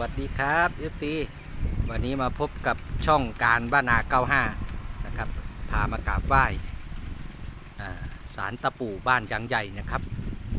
วัสดีครับ FC วันนี้มาพบกับช่องการบ้านนา95นะครับ พามากราบไหว้อ่าสารตะปู่บ้านยางใหญ่นะครับ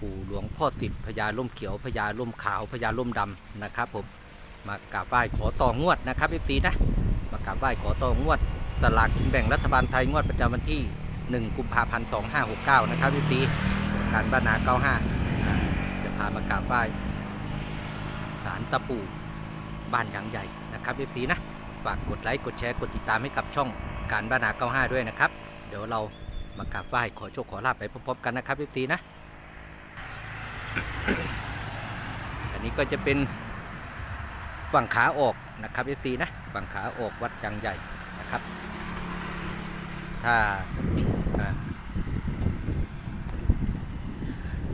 ปู่หลวงพ่อสิทธิ์พญาล่มเขียวพญาล่มขาวพญาล่มดำนะครับผมมากราบไหว้ขอต่องวดนะครับ FC นะมากราบไหว้ขอต่องวดสลากกินแบ่งรัฐบาลไทยงวดประจำวันที่ 1 กุมภาพันธ์2569 นะครับ FC การบ้านนา95อ่าจะพามากราบไหว้สารตะปู บ้านยางใหญ่นะครับเอฟซีนะฝากกดไลค์กดแชร์กดติดตามให้กับช่องการบ้านนา95 ด้วยนะครับ เดี๋ยวเรามากราบไหว้ขอโชคขอลาบไปพร้อมๆกันนะครับเอฟซีนะ อันนี้ก็จะเป็นฝั่งขาออกนะครับเอฟซีนะฝั่งขาออกวัดยางใหญ่นะครับ ถ้า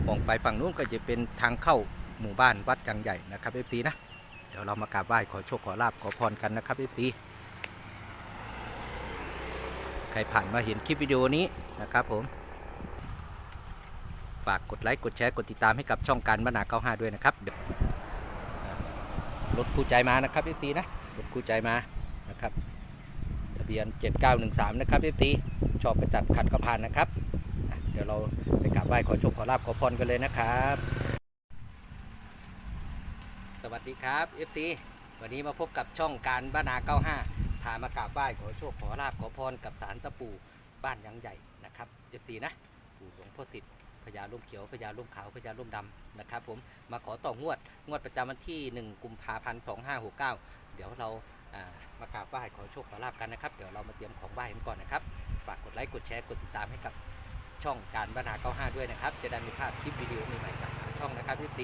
มองไปฝั่งนู้นก็จะเป็นทางเข้าหมู่บ้านวัดยางใหญ่นะครับ FC นะ ดี๋ยวเรามากราบไหว้ขอโชคขอลาบขอพรกันนะครับ FC ใครผ่านมาเห็นคลิปวิดีโอนี้นะครับผม ฝากกดไลค์กดแชร์กดติดตามให้กับช่องการบรรณาการ95ด้วยนะครับเดือ่ารถคู่ใจมานะครับ FC นะรถคู่ใจมานะครับทะเบียน 7913 นะครับ FC ชอบประจัดขัดก็ผ่านนะครับ เดี๋ยวเราไปกราบไหว้ขอโชคขอลาบขอพรกันเลยนะครับ สวัสดีครับ FC วันนี้มาพบกับช่องการบ้านา 95พามากราบไหว้ขอโชคขอลาบขอพรกับสารตะปู่บ้านยังใหญ่นะครับ FC นะปู่หลวงพ่อสิทธิ์พญาลุ่มเขียวพญาลุ่มขาวพญาลุ่มดำนะครับผมมาขอต่องวดงวดประจำวันที่ 1 กุมภาพันธ์ 2569 เดี๋ยวเรามากราบไหว้ขอโชคขอลาบกันนะครับ เดี๋ยวเรามาเตรียมของไหว้กันก่อนนะครับฝากกดไลค์กดแชร์กดติดตามให้กับช่องการบ้านา 95 ด้วยนะครับ จะได้ไม่พลาดคลิปวิดีโอใหม่ๆจากทางช่องนะครับ FC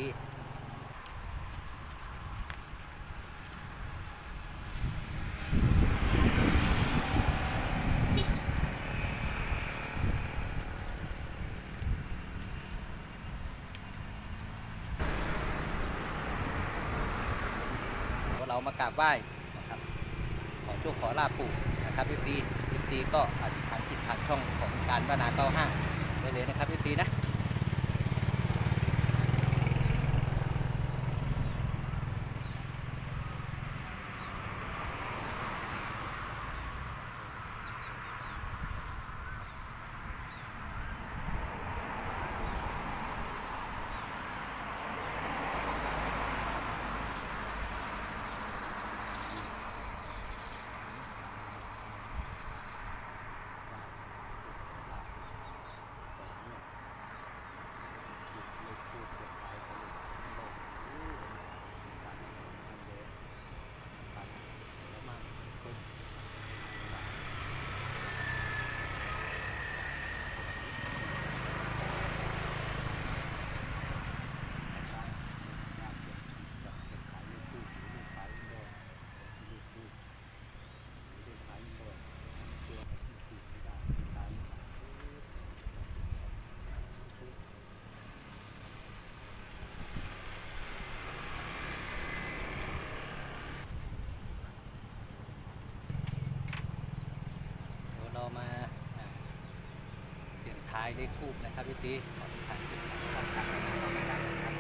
เรามากราบไหว้นะครับขอโชคขอลาบปู่นะครับพี่ปีพี่ปีก็อธิษฐานจิตผ่านช่องของการบ้านาเก้าห้าได้เลยนะครับพี่ปีนะ เดี๋ยวเรามาอ่าเสียงทายได้คู่นะครับพี่ตีขออธิษฐานจิตานช่องการบ้านนาเก้าห้านะครับ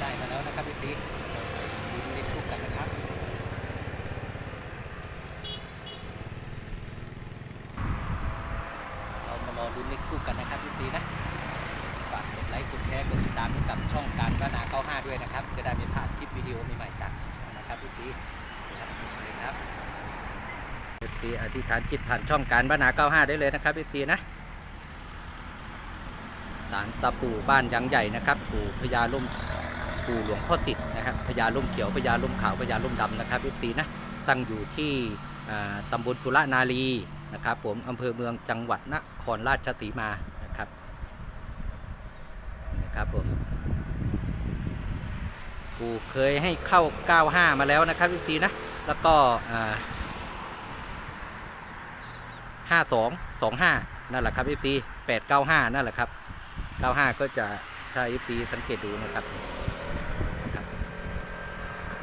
ได้มาแล้วนะครับพี่ติ๊กดูเลขทูกกันนะครับ เรามารอดูเลขทูกกันนะครับพี่ติ๊กนะ ฝากกดไลค์กดแชร์กดติดตามให้กับช่องการบ้านนา95 ด้วยนะครับ จะได้ไม่พลาดคลิปวิดีโอใหม่ๆจากช่องนะครับพี่ติ๊กนะครับเลยครับพี่ติ๊กอ ธิษฐานจิตผ่านช่องการบ้านนา95ได้เลยนะครับพี่ติ๊กนะศาลตะปูบ้านยังใหญ่นะครับ ปู่พญาล่มปู่หลวงพ่อติดนะครับพญาล่มเขียวพญาล่มขาวพญาล่มดำนะครับพี่ตีนะตั้งอยู่ที่อ่าตำบลสุรนารีนะครับผมอำเภอเมืองจังหวัดนครราชสีมานะครับนะครับผมปู่เคยให้เข้า 95 มาแล้วนะครับพี่ตีนะแล้วก็ อ่าห้าสองสองห้านั่นแหละครับเอฟซีแปดเก้าห้านั่นแหละครับเก้าห้าก็จะถ้าเอฟซีสังเกตดูนะครับ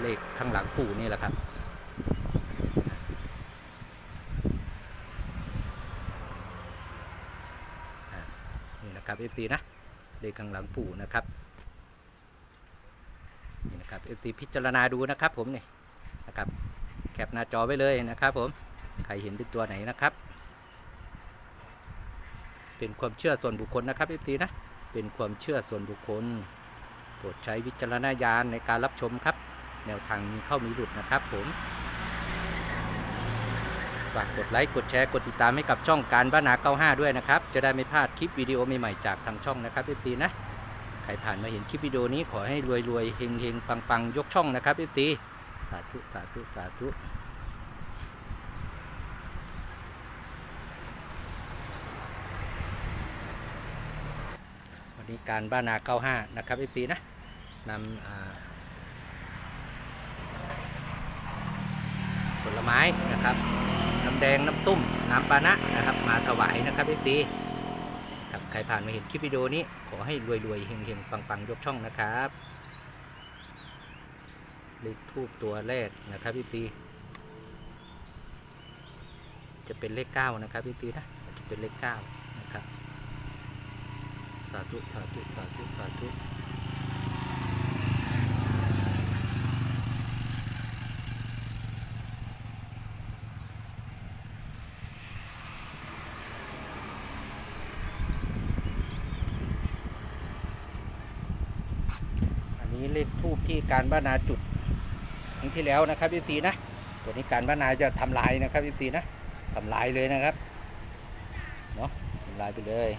เลขข้างหลังปู่นี่แหละครับ นี่นะครับ FC นะ เลขข้างหลังปู่นะครับ นี่นะครับ FC พิจารณาดูนะครับผมนี่นะครับ แคปหน้าจอไว้เลยนะครับผม ใครเห็นเป็นตัวไหนนะครับ เป็นความเชื่อส่วนบุคคลนะครับ FC นะ เป็นความเชื่อส่วนบุคคล โปรดใช้วิจารณญาณในการรับชมครับ แนวทางมีเข้ามีหลุดนะครับผม ฝากกดไลค์ กดแชร์ กดติดตามให้กับช่องการบ้านนา 95 ด้วยนะครับ จะได้ไม่พลาดคลิปวิดีโอใหม่ๆจากทางช่องนะครับ FT นะ ใครผ่านมาเห็นคลิปวิดีโอนี้ขอให้รวยๆเฮงๆปังๆ ยกช่องนะครับ FT สาธุสาธุสาธุ วันนี้ การบ้านา 95 นะครับ FT นะนำผลไม้นะครับ น้ำแดงน้ำตุ้ม น้ำปานะนะครับ มาถวายนะครับเอฟซีครับใครผ่านมาเห็นคลิปวิดีโอนี้ ขอให้รวยๆเฮงๆ ปังๆ ยกช่องนะครับเลขทูบตัวแรกนะครับพี่ตีจะเป็นเลขเก้านะครับพี่ตีนะจะเป็นเลขเก้า สาธุสาธุสาธุสาธุอันนี้เลขทูบที่การบ้านาจุดครั้งที่แล้วนะครับพี่ตีนะตัวนี้การบ้านาจะทำลายนะครับพี่ตีนะทำลายเลยนะครับเนาะทำลายไปเลย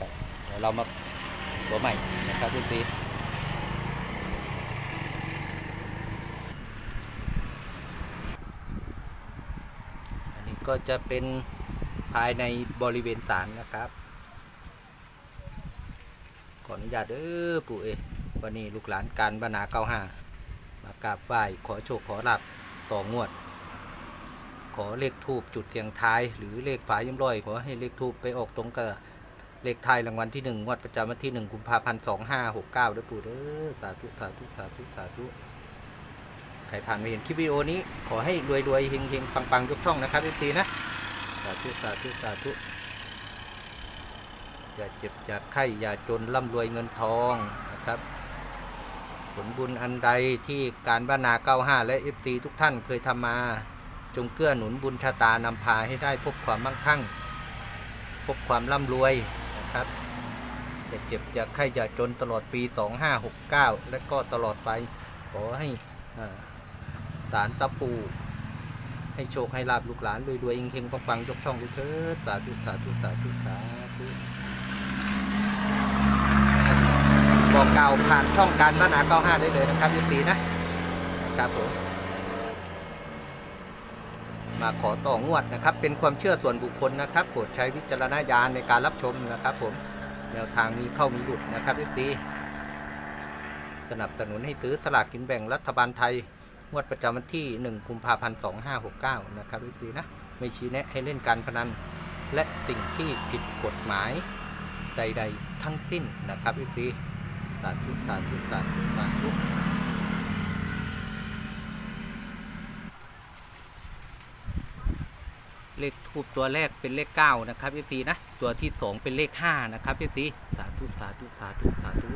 ครับ เดี๋ยวเรามาตัวใหม่นะครับพี่ตีอันนี้ก็จะเป็นภายในบริเวณศาลนะครับ ขออนุญาตเด้อปู่เอวันนี้ลูกหลานการบรรณาเก้าห้ามากราบไหว้ขอโชคขอลาบต่องวด ขอเลขทูบจุดเสียงทาย หรือเลขฝายิ้มร้อย ขอให้เลขทูบไปออกตรงกับ เลขไทยรางวัลที่หนึ่งงวดประจำวันที่หนึ่งกุมภาพันธ์สองห้าหกเก้าด้อปู่เด้อสาธุสาธุสาธุสาธุใครผ่านมาเห็นคลิปวิดีโอนี้ขอให้รวยรวยๆเฮงเฮงปังปังยกช่องนะครับพี่ตีนะสาธุสาธุสาธุอย่าเจ็บอย่าไข้อย่าจนร่ำรวยเงินทองนะครับ ผลบุญอันใดที่การบ้านา95 และ FT ทุกท่านเคยทำมาจงเกื้อหนุนบุญชะตานำพาให้ได้พบความมั่งคั่ง พบความร่ำรวย อย่าเจ็บอย่าไข้อย่าจนตลอดปี 2569 และก็ตลอดไป ขอให้สารตะปู ให้โชคให้ลาบลูกหลานรวยๆเฮงๆปังๆยกช่องด้วยเถิดสาธุสาธุสาธุสาธุบอกกล่าวผ่านช่องการบ้านอา95ได้เลยนะครับยินดีนะนะครับผมมาขอต่องวดนะครับ เป็นความเชื่อส่วนบุคคลนะครับโปรดใช้วิจารณญาณในการรับชมนะครับผม แนวทางมีเข้ามีหลุดนะครับเอฟซีสนับสนุนให้ซื้อสลากกินแบ่งรัฐบาลไทย งวดประจำวันที่ 1 กุมภาพันธ์ 2569 นะครับเอฟซีนะ ไม่ชี้แนะให้เล่นการพนัน และสิ่งที่ผิดกฎหมายใด ๆ ทั้งสิ้นนะครับเอฟซีสาธุสาธุสาธุสาธุ เลขทูบตัวแรกเป็นเลขเก้านะครับพี่ตีนะตัวที่สองเป็นเลขห้านะครับพี่ตีสาธุสาธุสาธุสาธุ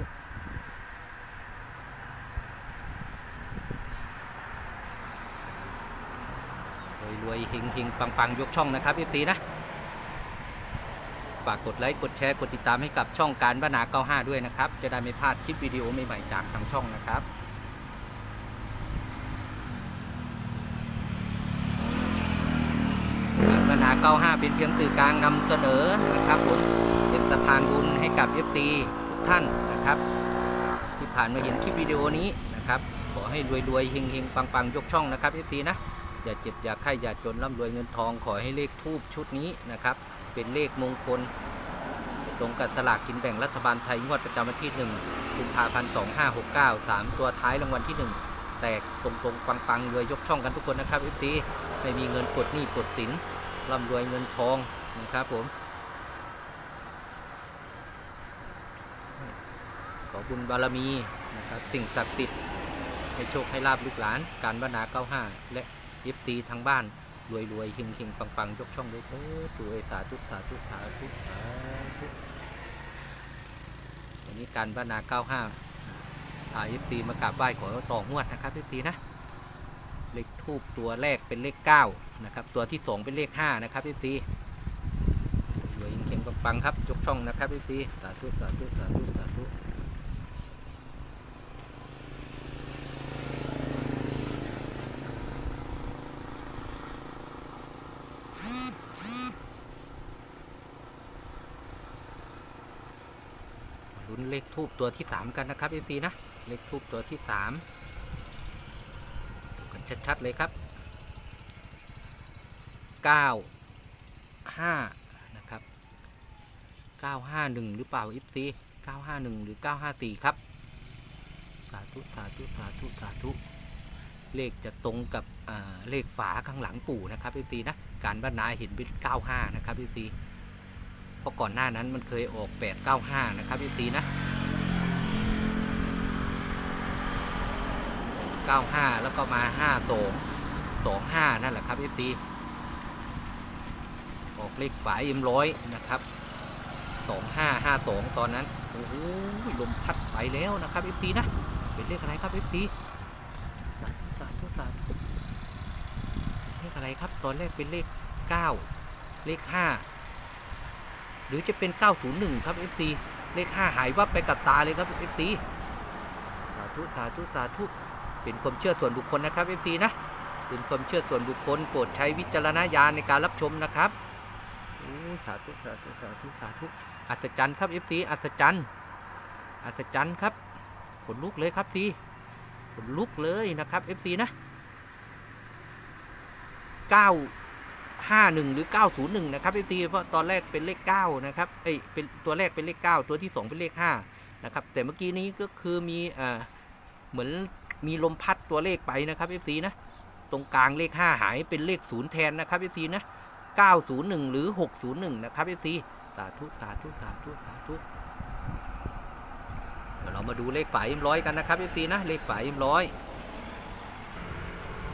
รวยรวยๆเฮงเฮงปังปังๆยกช่องนะครับพี่ตีนะฝากกดไลค์กดแชร์กดติดตามให้กับช่องการบ้านนา95ด้วยนะครับ จะได้ไม่พลาดคลิปวิดีโอใหม่ๆจากทางช่องนะครับ การบ้านนา 95 เป็นเพียงสื่อกลางนำเสนอนะครับผมเป็นสะพานบุญให้กับ FC ทุกท่านนะครับ ที่ผ่านมาเห็นคลิปวิดีโอนี้นะครับ ขอให้รวยๆเฮงๆ ปังๆ ยกช่องนะครับ FC นะ อย่าเจ็บอย่าไข้อย่าจนร่ำรวยเงินทองขอให้เลขทูบชุดนี้นะครับ เป็นเลขมงคล ตรงกับสลากกินแบ่งรัฐบาลไทยงวดประจำวันที่1กุมภาพันธ์2569 3 ตัวท้ายรางวัลที่ 1 แตกตรงๆปังๆรวยยกช่องกันทุกคนนะครับอีตีไม่มีเงินปลดหนี้ปลดสิน ร่ำรวยเงินทองนะครับผม ขอบุญบารมีนะครับสิ่งศักดิ์สิทธิ์ให้โชคให้ลาบลูกหลาน การบรรณา95และ FC ทางบ้าน รวยรวยๆเฮงเฮงปังปังๆยกช่องด้วยเถิดรวยสาธุสาธุสาธุสาธุวันนี้การบรรณา95พา FC มากราบไหว้ขอต่องวดนะครับ FC นะ เลขทูบตัวแรกเป็นเลข9นะครับ ตัวที่ 2 เป็นเลข5นะครับ FC รวยเฮงๆปังครับยกช่องนะครับ FC สาธุสาธุสาธุสาธุลุ้นเลขทูบตัวที่สามกันนะครับ FC นะ เลขทูบตัวที่สาม ชัด ๆ เลยครับเก้าห้านะครับเก้าห้าหนึ่งหรือเปล่า FC เก้าห้าหนึ่งหรือเก้าห้าสี่ครับ สาธุ สาธุ สาธุ สาธุ เลขจะตรงกับเลขฝาข้างหลังปู่นะครับ FC นะ การบรรณาเห็นเป็น 95 นะครับ FC เพราะก่อนหน้านั้นมันเคยออก 895 นะครับ FC นะ 95 แล้วก็มา 52 25 นั่นแหละครับ FC ออกเลขฝาเอ็มร้อยนะครับ 2552 ตอนนั้นโอ้โหลมพัดไปแล้วนะครับ FC นะเป็นเลขอะไรครับ FC สาธุสาธุสาธุเลขอะไรครับ ตอนแรกเป็นเลข 9 เลข 5 หรือจะเป็น 901 ครับ FC เลข 5 หายวับไปกับตาเลยครับ FC สาธุสาธุสาธุ เป็นความเชื่อส่วนบุคคลนะครับ FC นะเป็นความเชื่อส่วนบุคคลโปรดใช้วิจารณญาณในการรับชมนะครับโอ้สาธุสาธุสาธุสาธุอัศจรรย์ครับ FC อัศจรรย์อัศจรรย์ครับขนลุกเลยครับซีขนลุกเลยนะครับ FC นะ951หรือ901นะครับ FC เพราะตอนแรกเป็นเลข9นะครับเอ้ยเป็นตัวแรกเป็นเลข9ตัวที่2เป็นเลข5นะครับแต่เมื่อกี้นี้ก็คือมีอ่าเหมือน มีลมพัดตัวเลขไปนะครับ FC นะ ตรงกลางเลข 5 หายเป็นเลข 0 แทนนะครับ FC นะ 901 หรือ 601 นะครับ FC สาธุ สาธุ สาธุ สาธุ เดี๋ยวเรามาดูเลขฝายเอ็มร้อยกันนะครับ FC นะ เลขฝายเอ็มร้อย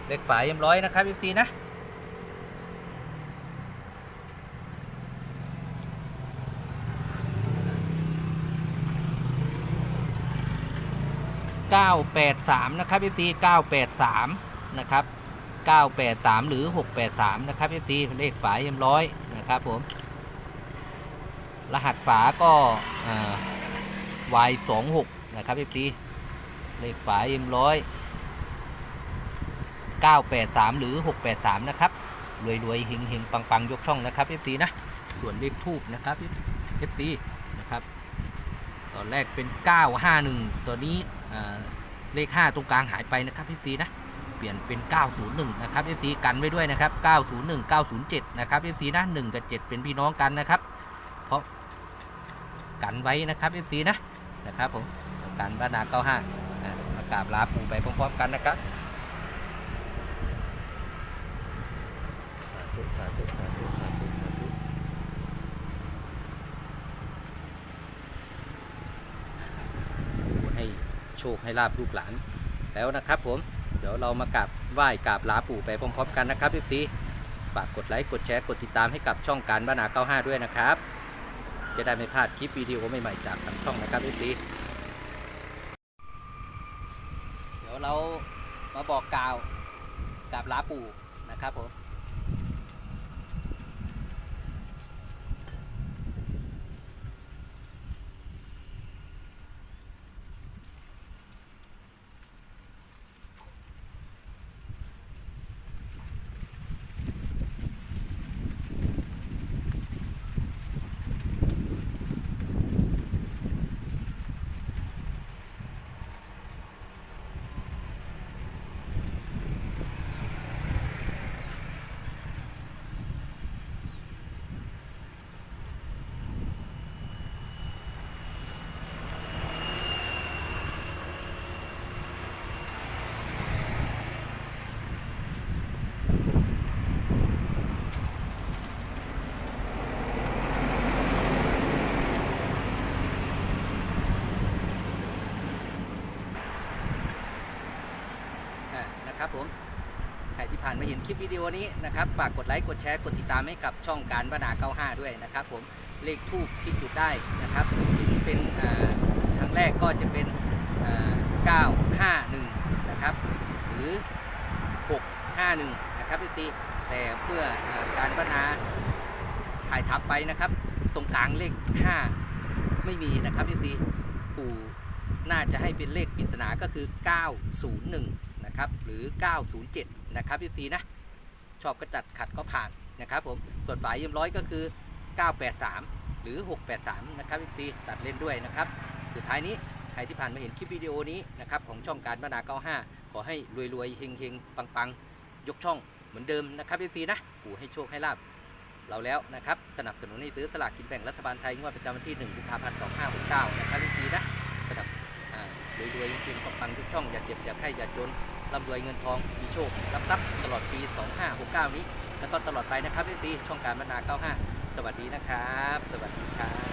เลขฝายเอ็มร้อยนะครับ FC นะ 983 นะครับ FC 983 นะครับ 983 หรือ 683 นะครับ FC เลขฝาเอ็มร้อยนะครับผม รหัสฝาก็อ่า y 2 6 นะครับ FC เลขฝาเอ็มร้อย983 หรือ 683 นะครับรวยรวยๆเฮงเฮงปังปังๆยกช่องนะครับ FC นะ ส่วนเลขทูบนะครับ FC นะครับ ตอนแรกเป็น 951 ตัวนี้เลข 5 ตรงกลางหายไปนะครับ FC นะ เปลี่ยนเป็น 901 นะครับ FC กันไว้ด้วยนะครับ 901 907 นะครับ FC นะ 1 กับ 7 เป็นพี่น้องกันนะครับ เพราะกันไว้นะครับ FC นะ นะครับผม การบ้านนา 95นะมากราบลาปู่ไปพร้อมๆกันนะครับ สาธุสาธุสาธุสาธุสาธุให้ โชคให้ลาบลูกหลานแล้วนะครับผมเดี๋ยวเรามากราบไหว้กราบลาปู่ไปพร้อมๆกันนะครับพี่ตีฝากกดไลค์กดแชร์กดติดตามให้กับช่องการบ้านนา95 ด้วยนะครับ จะได้ไม่พลาดคลิปวิดีโอใหม่ๆจากทางช่องนะครับพี่ตีเดี๋ยวเรามาบอกกล่าวกราบลาปู่นะครับผม ลิปวิดีโอนี้นะครับฝากกดไลค์กดแชร์กดติดตามให้กับช่องการบานา95 ด้วยนะครับ ผมเลขทูบที่จุดได้นะครับเป็นอ่าครั้งแรกก็จะเป็นอ่า951 นะครับ หรือ 651 นะครับพี่ตีแต่เพื่ออการบานาถ่ายทับไปนะครับ ตรงกลางเลข 5 ไม่มีนะครับพี่ตีปู่น่าจะให้เป็นเลขปริศนาก็คือ 901 นะครับ หรือ 907 นะครับพี่ตีนะ ชอบกระจัดขัดก็ผ่านนะครับผมส่วนฝายเยี่ยมร้อยก็คือ 983 หรือ 683 นะครับพี่ตีตัดเล่นด้วยนะครับ สุดท้ายนี้ใครที่ผ่านมาเห็นคลิปวิดีโอนี้นะครับของช่องการบรรณา95 ขอให้รวยๆเฮงๆ ปังๆ ยกช่องเหมือนเดิมนะครับพี่ซีนะปู่ให้โชคให้ลาบเราแล้วนะครับสนับสนุนให้ซื้อสลากกินแบ่งรัฐบาลไทยงวดประจำวันที่1กุมภาพันธ์2569นะครับพี่ซีนะสนับรวยๆเฮงๆปังๆทุกช่องอย่าเจ็บอย่าไข้อย่าจนร่ำรวยเงินทอง โชครับทรัพย์ตลอดปี 2569 นี้ แล้วก็ตลอดไปนะครับพี่ตีช่องการบรรณา 95 สวัสดีนะครับ สวัสดีครับ